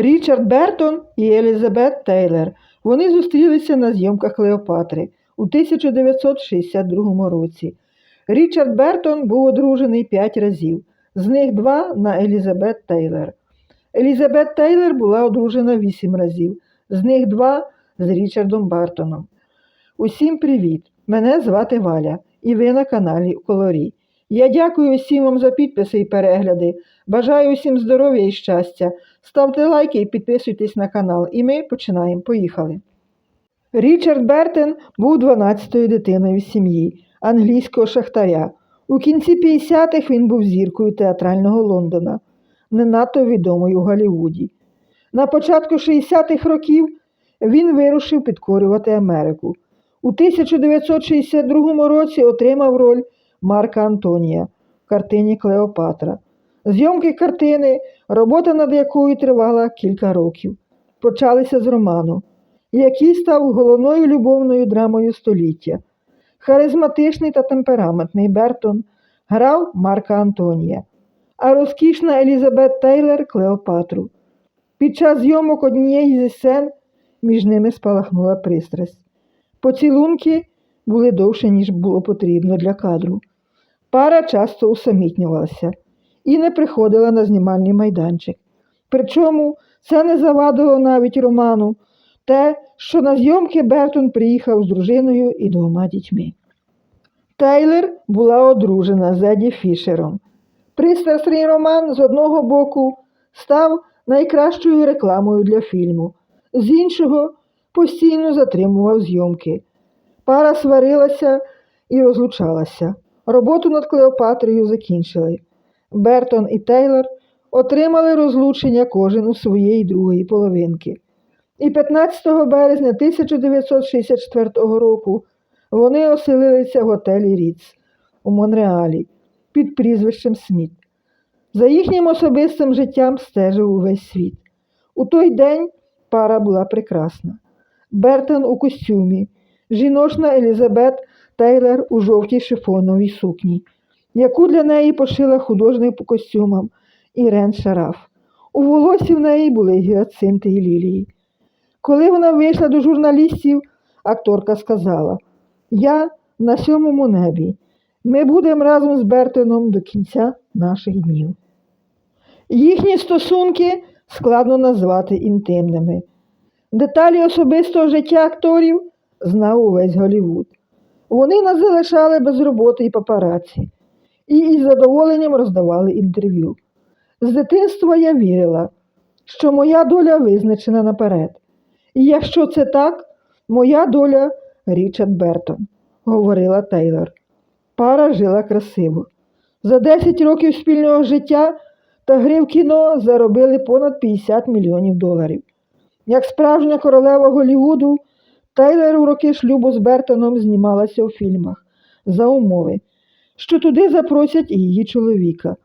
Річард Бертон і Елізабет Тейлор. Вони зустрілися на зйомках Клеопатри у 1962 році. Річард Бертон був одружений п'ять разів, з них два на Елізабет Тейлор. Елізабет Тейлор була одружена вісім разів, з них два з Річардом Бартоном. Усім привіт! Мене звати Валя, і ви на каналі Колорі. Я дякую всім вам за підписи і перегляди. Бажаю усім здоров'я і щастя. Ставте лайки і підписуйтесь на канал. І ми починаємо. Поїхали. Річард Бертен був 12-ю дитиною сім'ї англійського шахтаря. У кінці 50-х він був зіркою театрального Лондона, не надто відомою у Голлівуді. На початку 60-х років він вирушив підкорювати Америку. У 1962 році отримав роль Марка Антонія в картині Клеопатра. Зйомки картини, робота над якою тривала кілька років, почалися з роману, який став головною любовною драмою століття. Харизматичний та темпераментний Бертон грав Марка Антонія, а розкішна Елізабет Тейлор Клеопатру. Під час зйомок однієї зі сцен між ними спалахнула пристрасть. Поцілунки були довше, ніж було потрібно для кадру. Пара часто усамітнювалася і не приходила на знімальний майданчик. Причому це не завадило навіть роману те, що на зйомки Бертон приїхав з дружиною і двома дітьми. Тейлор була одружена з Еді Фішером. Пристрасний роман з одного боку став найкращою рекламою для фільму, з іншого постійно затримував зйомки. Пара сварилася і розлучалася. Роботу над Клеопатрою закінчили. Бертон і Тейлор отримали розлучення кожен у своєї другої половинки. І 15 березня 1964 року вони оселилися в готелі Ріц у Монреалі під прізвищем Сміт. За їхнім особистим життям стежив увесь світ. У той день пара була прекрасна. Бертон у костюмі, жіночна Елізабет Тейлор у жовтій шифоновій сукні, яку для неї пошила художник по костюмам Ірен Шараф. У волосі в неї були гіацинти і лілії. Коли вона вийшла до журналістів, акторка сказала: Я на сьомому небі. Ми будемо разом з Бертоном до кінця наших днів. Їхні стосунки складно назвати інтимними. Деталі особистого життя акторів знав увесь Голівуд. Вони нас залишали без роботи і папараці, і із задоволенням роздавали інтерв'ю. З дитинства я вірила, що моя доля визначена наперед. І якщо це так, моя доля Річард Бертон, говорила Тейлор. Пара жила красиво. За 10 років спільного життя та гри в кіно заробили понад 50 мільйонів доларів. Як справжня королева Голлівуду, Тейлор у роки шлюбу з Бертоном знімалася у фільмах за умови, що туди запросять і її чоловіка.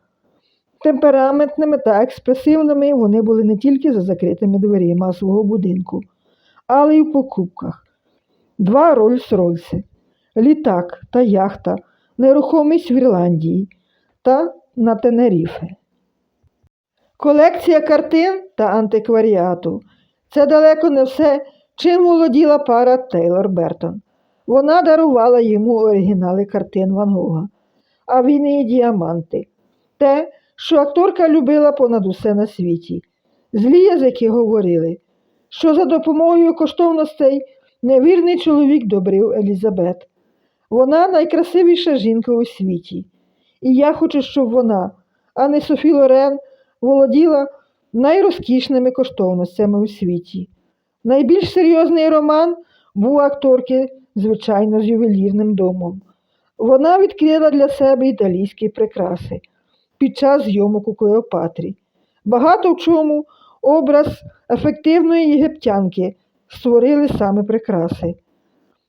Темпераментними та експресивними вони були не тільки за закритими дверима свого будинку, але й у покупках. Два Рольс-Ройси, літак та яхта, нерухомість в Ірландії та на Тенеріфе. Колекція картин та антикваріату це далеко не все, чим володіла пара Тейлор Бертон. Вона дарувала йому оригінали картин Ван Гога, а він і діаманти. Те, що акторка любила понад усе на світі. Злі язики говорили, що за допомогою коштовностей невірний чоловік добрив Елізабет. Вона найкрасивіша жінка у світі. І я хочу, щоб вона, а не Софі Лорен, володіла найрозкішними коштовностями у світі. Найбільш серйозний роман був акторки, звичайно, з ювелірним домом. Вона відкрила для себе італійські прикраси під час зйомок у Клеопатрі. Багато в чому образ ефективної єгиптянки створили саме прикраси.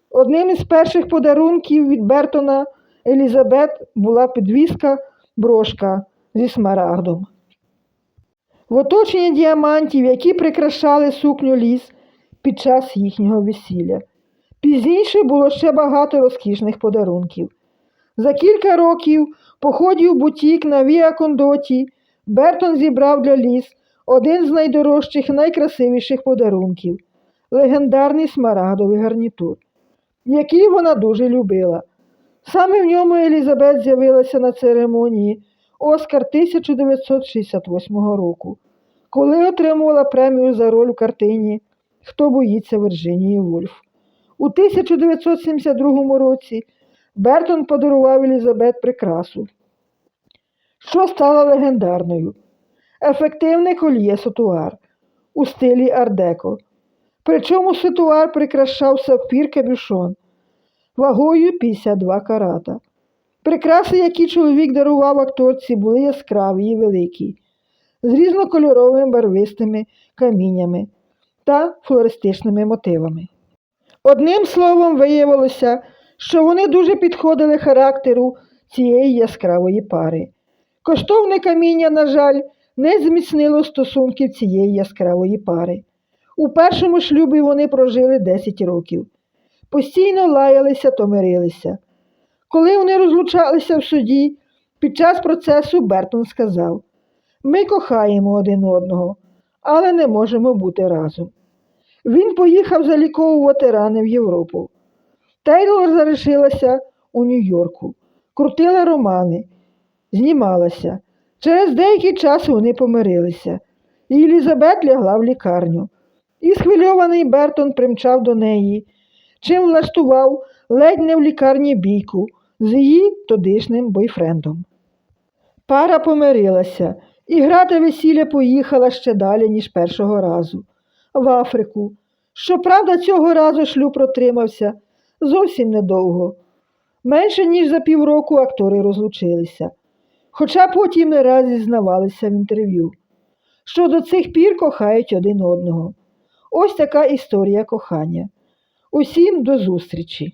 Одним із перших подарунків від Бертона Елізабет була підвіска брошка зі смарагдом. В оточенні діамантів, які прикрашали сукню ліс під час їхнього весілля. Пізніше було ще багато розкішних подарунків. За кілька років походів бутік на Віа Кондоті Бертон зібрав для ліс один з найдорожчих, найкрасивіших подарунків легендарний смарагдовий гарнітур, який вона дуже любила. Саме в ньому Елізабет з'явилася на церемонії Оскар 1968 року, коли отримувала премію за роль у картині Хто боїться Вірджинії Вульф. У 1972 році Бертон подарував Елізабет прикрасу, що стала легендарною. Ефективне кольє сотуар у стилі ардеко. Причому ситуар прикрашав сапфір кабюшон вагою 52 карата. Прикраси, які чоловік дарував акторці, були яскраві і великі, з різнокольоровими барвистими каміннями та флористичними мотивами. Одним словом, виявилося, що вони дуже підходили характеру цієї яскравої пари. Коштовне каміння, на жаль, не зміцнило стосунків цієї яскравої пари. У першому шлюбі вони прожили 10 років. Постійно лаялися то мирилися. Коли вони розлучалися в суді, під час процесу Бертон сказав: Ми кохаємо один одного, але не можемо бути разом. Він поїхав заліковувати рани в Європу. Тейлор залишилася у Нью-Йорку, крутила романи, знімалася. Через деякий час вони помирилися, і Елізабет лягла в лікарню. І схвильований Бертон примчав до неї, чим влаштував ледь не в лікарні бійку з її тодішнім бойфрендом. Пара помирилася, і грати весілля поїхала ще далі, ніж першого разу, в Африку. Щоправда, цього разу шлюб протримався зовсім недовго. Менше ніж за півроку актори розлучилися, хоча потім не раз зізнавалися в інтерв'ю, що до цих пір кохають один одного. Ось така історія кохання. Усім до зустрічі!